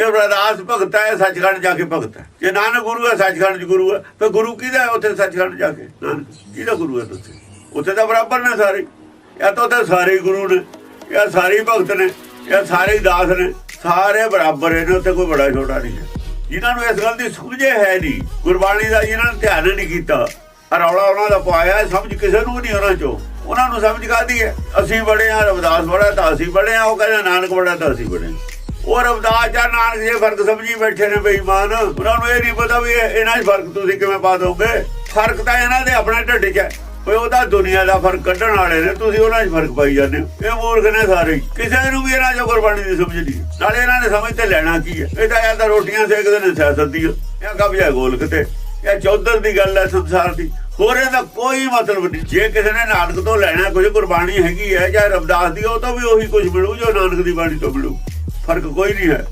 ਜੇ ਰਵਿਦਾਸ ਭਗਤ ਹੈ ਸੱਚਖੰਡ ਜਾ ਕੇ ਭਗਤ ਹੈ। ਜੇ ਨਾਨਕ ਗੁਰੂ ਹੈ, ਸੱਚਖੰਡ ਚ ਗੁਰੂ ਹੈ। ਫਿਰ ਗੁਰੂ ਕਿਹਦਾ ਹੈ? ਉੱਥੇ ਸੱਚਖੰਡ ਜਾ ਕੇ। ਕਿਹਦਾ ਗੁਰੂ ਹੈ ਉੱਥੇ? ਉੱਥੇ ਤਾਂ ਬਰਾਬਰ ਨੇ ਸਾਰੇ। ਇਹ ਤਾਂ ਉੱਥੇ ਸਾਰੇ ਗੁਰੂ ਨੇ। ਇਹ ਸਾਰੇ ਭਗਤ ਨੇ। ਇਹ ਸਾਰੇ ਦਾਸ ਨੇ। ਸਾਰੇ ਬਰਾਬਰ ਨੇ। ਉੱਥੇ ਕੋਈ ਬੜਾ ਛੋਟਾ ਨਹੀਂ ਹੈ। ਜਿਨ੍ਹਾਂ ਨੂੰ ਇਸ ਗੱਲ ਦੀ ਸਮਝੇ ਹੈ ਨਹੀਂ। ਗੁਰਬਾਣੀ ਦਾ ਜਿਨ੍ਹਾਂ ਨੇ ਧਿਆਨ ਨਹੀਂ ਕੀਤਾ, ਰੌਲਾ ਉਹਨਾਂ ਦਾ ਪਾਇਆ ਸਮਝ ਕਿਸੇ ਨੂੰ ਨਹੀਂ ਉਹਨਾਂ ਚੋਂ। ਉਹਨਾਂ ਨੂੰ ਸਮਝ ਕਾਦੀ ਹੈ? ਅਸੀਂ ਬੜੇ ਆ ਰਵਿਦਾਸ ਬੜਾ ਤਾਂ ਅਸੀਂ ਬੜੇ ਆ ਉਹ ਕਹਿੰਦੇ ਨਾਨਕ ਬੜਾ ਤਾਂ ਅਸੀਂ ਬੜੇ ਉਹ ਰਵਦਾਸ ਜਾਂ ਨਾਨਕ ਜੇ ਫ਼ਰਕ ਸਮਝੀ ਬੈਠੇ ਨੇ ਬੇਈਮਾਨ। ਉਹਨਾਂ ਨੂੰ ਇਹ ਨਹੀਂ ਪਤਾ ਵੀ ਇਹਨਾਂ 'ਚ ਫ਼ਰਕ ਤੁਸੀਂ ਕਿਵੇਂ ਪਾ ਦੋਗੇ? ਫ਼ਰਕ ਤਾਂ ਇਹਨਾਂ ਦੇ ਆਪਣੇ ਢਿੱਡ 'ਚ ਹੈ। ਓਏ ਉਹਦਾ ਦੁਨੀਆ ਦਾ ਫ਼ਰਕ ਕੱਢਣ ਵਾਲੇ ਨੇ, ਤੁਸੀਂ ਉਹਨਾਂ 'ਚ ਫ਼ਰਕ ਪਾਈ ਜਾਂਦੇ ਹੋ। ਇਹ ਮੂਰਖ ਨੇ ਸਾਰੇ ਕਿਸੇ ਨੂੰ ਵੀ ਇਹਨਾਂ 'ਚੋਂ ਗੁਰਬਾਣੀ ਦੀ ਸਮਝ ਨਹੀਂ। ਨਾਲੇ ਇਹਨਾਂ ਨੇ ਸਮਝ ਤੇ ਲੈਣਾ ਕੀ ਹੈ? ਇਹ ਤਾਂ ਜਾਂ ਤਾਂ ਰੋਟੀਆਂ ਸੇਕਦੇ ਨੇ ਸਿਆਸਤ ਦੀ। ਇਹ ਕਬਜ਼ਾ ਗੋਲਕ ਤੇ। ਇਹ ਚੌਧਰ ਦੀ ਗੱਲ ਹੈ ਸੰਸਾਰ ਦੀ। ਹੋਰ ਇਹਦਾ ਕੋਈ ਮਤਲਬ ਨਹੀਂ। ਜੇ ਕਿਸੇ ਨੇ ਨਾਨਕ ਤੋਂ ਲੈਣਾ ਕੁਝ ਗੁਰਬਾਣੀ ਹੈਗੀ ਹੈ, ਜਾਂ ਰਵਿਦਾਸ ਦੀ, ਉਹ ਤੋਂ ਵੀ ਉਹੀ ਕੁਝ ਮਿਲੂ, ਜੋ ਨਾਨਕ ਦੀ ਬਾਣੀ ਤੋਂ ਮਿਲੂ। ਫ਼ਰਕ ਕੋਈ ਨਹੀਂ ਹੈ।